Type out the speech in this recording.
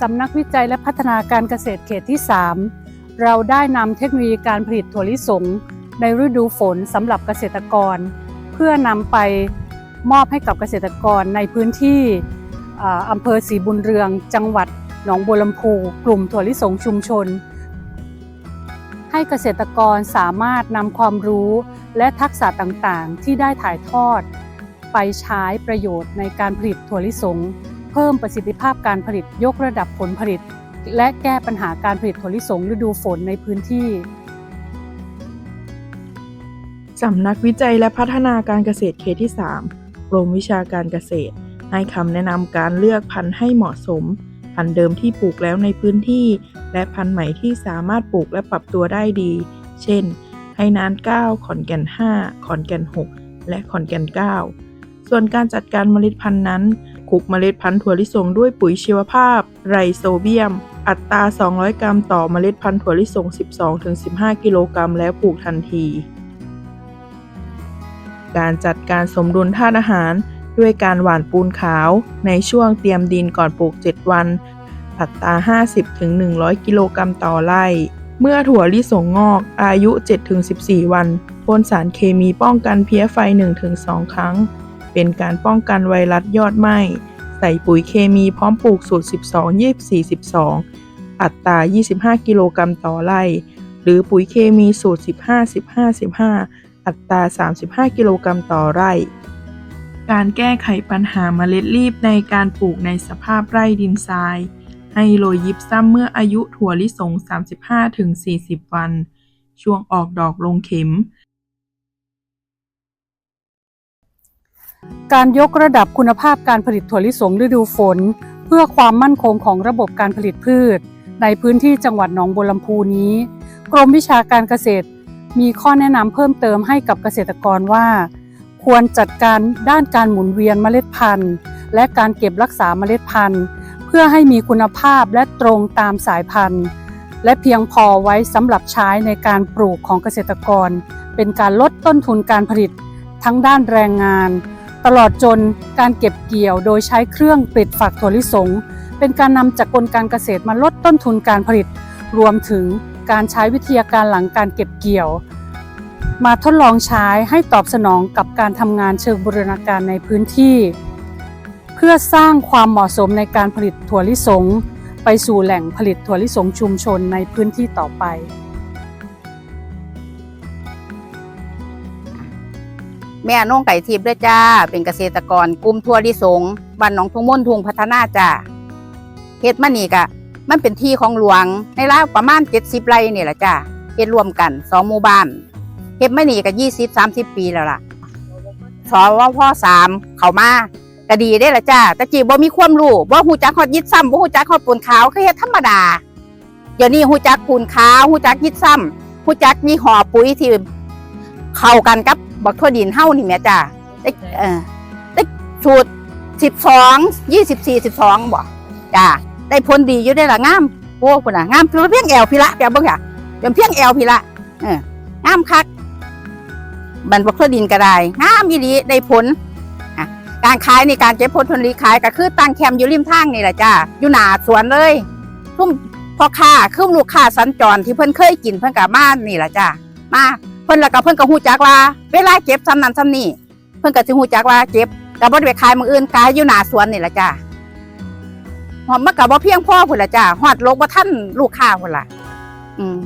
สำนักวิจัยและพัฒนาการเกษตรเขตที่ 3 เราได้นำเทคโนโลยีการผลิตถั่วลิสง ในฤดูฝนสำหรับเกษตรกร เพื่อนำไปมอบให้กับเกษตรกรในพื้นที่ออำเภอศรีบุญเรือง จังหวัดหนองบัวลำพู กลุ่มถั่วลิสงชุมชน ให้เกษตรกรสามารถนำความรู้และทักษะต่างๆ ที่ได้ถ่ายทอด ไปใช้ประโยชน์ในการผลิตถั่วลิสง พิ่มประสิทธิภาพการผลิตยกระดับผลผลิต และแก้ปัญหาการผลิตถั่วลิสงฤดูฝนในพื้นที่สำนักวิจัยและพัฒนาการเกษตรเขตที่ 3 กรมวิชาการเกษตร ให้คำแนะนำการเลือกพันธุ์ให้เหมาะสม พันธุ์เดิมที่ปลูกแล้วในพื้นที่ และพันธุ์ใหม่ที่สามารถปลูกและปรับตัวได้ดี เช่น ไหนาน 9 ขอนแก่น 5 ขอนแก่น 6 และขอนแก่น 9 ส่วนการจัดการเมล็ดพันธุ์นั้น คลุกเมล็ดพันธุ์ถั่วลิสงด้วยปุ๋ยชีวภาพ ไรโซเบียม อัตรา 200 กรัมต่อเมล็ดพันธุ์ถั่วลิสง 12-15 กิโลกรัมแล้วปลูกทันที การจัดการสมดุลธาตุอาหาร ด้วยการหว่านปูนขาว ในช่วงเตรียมดินก่อนปลูก 7 วัน อัตรา 50-100 กิโลกรัมต่อไร่ เมื่อถั่วลิสงงอกอายุ 7-14 วันพ่นสารเคมีป้องกันเพี้ยไฟ 1-2 ครั้ง เป็นการป้องกันไวรัสยอดไหม้ ใส่ปุ๋ยเคมีพร้อมปลูกสูตร 12 24 12 อัตรา 25 กิโลกรัมต่อไร่ หรือปุ๋ยเคมีสูตร 15 15 15 อัตรา 35 กิโลกรัมต่อไร่ การแก้ไขปัญหาเมล็ดรีบในการปลูกในสภาพไร่ดินทราย ให้โรยยิบซ้ำเมื่ออายุถั่วลิสง 35-40 วัน ช่วงออกดอกลงเข็ม การยกระดับคุณภาพการผลิตถั่วลิสงฤดูฝน เพื่อความมั่นคงของระบบการผลิตพืช ในพื้นที่จังหวัดหนองบัวลำพูนี้ กรมวิชาการเกษตร มีข้อแนะนำเพิ่มเติมให้กับเกษตรกรว่า ควรจัดการด้านการหมุนเวียนเมล็ดพันธุ์ และการเก็บรักษาเมล็ดพันธุ์ เพื่อให้มีคุณภาพและตรงตามสายพันธุ์ และเพียงพอไว้สำหรับใช้ในการปลูกของเกษตรกร เป็นการลดต้นทุนการผลิต ทั้งด้านแรงงาน ตลอดจนการเก็บเกี่ยวโดยใช้เครื่องปิดฝักถั่วลิสง เป็นการนำจากกลการเกษตรมาลดต้นทุนการผลิต รวมถึงการใช้วิทยาการหลังการเก็บเกี่ยว มาทดลองใช้ให้ตอบสนองกับการทำงานเชิงบูรณาการในพื้นที่ เพื่อสร้างความเหมาะสมในการผลิตถั่วลิสง ไปสู่แหล่งผลิตถั่วลิสงชุมชนในพื้นที่ต่อไป แม่น้องไก่ทิพย์ด้วยจ้า เป็นเกษตรกรกลุ่มทั่วลิสงบ้านหนองทุ่งม่นทุงพัฒนาจ้าเฮ็ดมานี่กะ มันเป็นที่ของหลวงในราวประมาณเจ็ดสิบไร่นี่แหละจ้าเฮ็ดรวมกันสองหมู่บ้านเฮ็ดมานี่ก็ยี่สิบสามสิบปีแล้วล่ะสอว่าพ่อสามเขามาก็ดีได้ละจ้าแต่จีบ่มีความรู้บ่ฮู้จักฮอดยิดซ้ำบ่ฮู้จักฮอดปูนขาวคือเฮ็ดธรรมดาเดี๋ยวนี้ฮู้จักปูนขาวฮู้จักยิดซ้ำฮู้จักยี่ห้อปุ๋ยที่เข้ากันกับ บักทั่วดินเฮานี่แหม่จ้าได้เออได้สูตรสิบสองยี่สิบสี่สิบสองบ่จ้าได้ผลดีอยู่ได้ละงามโอ้คุณน่ะงามเพียงแอวพี่ละเดี๋ยวเบิ่งค่ะเดี๋ยวเพียงแอวพี่ละเอองามคักบันบักทั่วดินก็ได้งามอีหลีได้ผลอะการขายในการเก็บผลผลิตขายก็คือตั้งแคมป์อยู่ริมทางนี่แหละจ้าอยู่หน้าสวนเลยทุ่มพ่อค้าคือลูกค้าสัญจรที่เพิ่นเคยกินเพิ่นกับมานี่แหละจ้ามา เพิ่นแล้วก็เพิ่นก็ฮู้จักว่า เวลาเก็บซ้ำนั้นซ้ำนี่เพิ่นก็สิฮู้จักว่าเก็บก็บ่ได้ไปขายมื้ออื่นขายอยู่หน้าสวนนี่ล่ะจ้าหอมมันก็บ่เพียงพอพุ่นล่ะจ้าฮอดลกบ่ทันลูกค้าพุ่นล่ะอืม